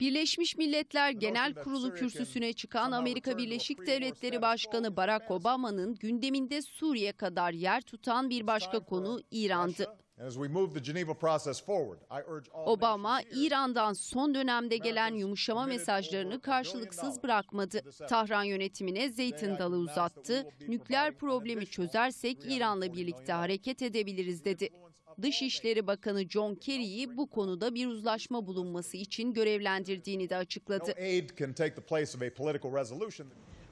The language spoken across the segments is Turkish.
Birleşmiş Milletler Genel Kurulu kürsüsüne çıkan Amerika Birleşik Devletleri Başkanı Barack Obama'nın gündeminde Suriye kadar yer tutan bir başka konu İran'dı. And as we move the Geneva process forward, I urge all Obama, İran'dan son dönemde gelen yumuşama mesajlarını karşılıksız bırakmadı. Tahran yönetimine zeytin dalı uzattı. Nükleer problemi çözersek İran'la birlikte hareket edebiliriz dedi. Dışişleri Bakanı John Kerry'i bu konuda bir uzlaşma bulunması için görevlendirdiğini de açıkladı.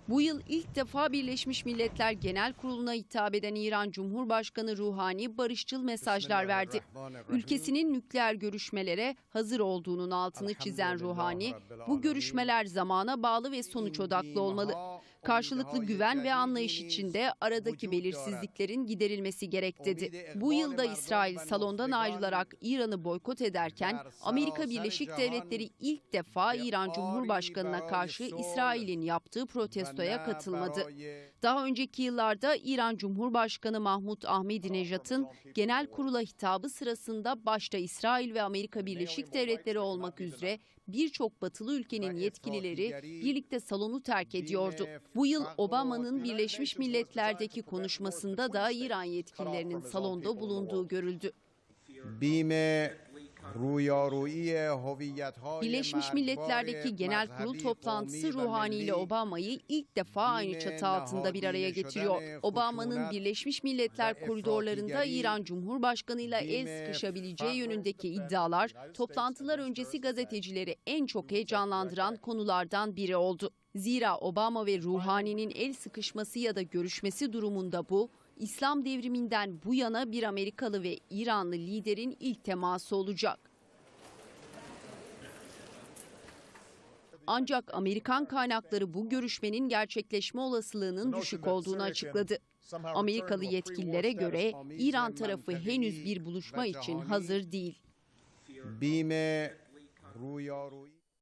Bu yıl ilk defa Birleşmiş Milletler Genel Kurulu'na hitap eden İran Cumhurbaşkanı Ruhani barışçıl mesajlar verdi. Ülkesinin nükleer görüşmelere hazır olduğunun altını çizen Ruhani, bu görüşmeler zamana bağlı ve sonuç odaklı olmalı. Karşılıklı güven ve anlayış içinde aradaki belirsizliklerin giderilmesi gerek dedi. Bu yılda İsrail salondan ayrılarak İran'ı boykot ederken Amerika Birleşik Devletleri ilk defa İran Cumhurbaşkanı'na karşı İsrail'in yaptığı protestoya katılmadı. Daha önceki yıllarda İran Cumhurbaşkanı Mahmut Ahmedinejad'ın genel kurula hitabı sırasında başta İsrail ve Amerika Birleşik Devletleri olmak üzere birçok batılı ülkenin yetkilileri birlikte salonu terk ediyordu. Bu yıl Obama'nın Birleşmiş Milletler'deki konuşmasında da İran yetkililerinin salonda bulunduğu görüldü. Bime Birleşmiş Milletler'deki Genel Kurul toplantısı Ruhani ile Obama'yı ilk defa aynı çatı altında bir araya getiriyor. Obama'nın Birleşmiş Milletler koridorlarında İran Cumhurbaşkanı ile el sıkışabileceği yönündeki iddialar, toplantılar öncesi gazetecileri en çok heyecanlandıran konulardan biri oldu. Zira Obama ve Ruhani'nin el sıkışması ya da görüşmesi durumunda bu, İslam devriminden bu yana bir Amerikalı ve İranlı liderin ilk teması olacak. Ancak Amerikan kaynakları bu görüşmenin gerçekleşme olasılığının düşük olduğunu açıkladı. Amerikalı yetkililere göre İran tarafı henüz bir buluşma için hazır değil.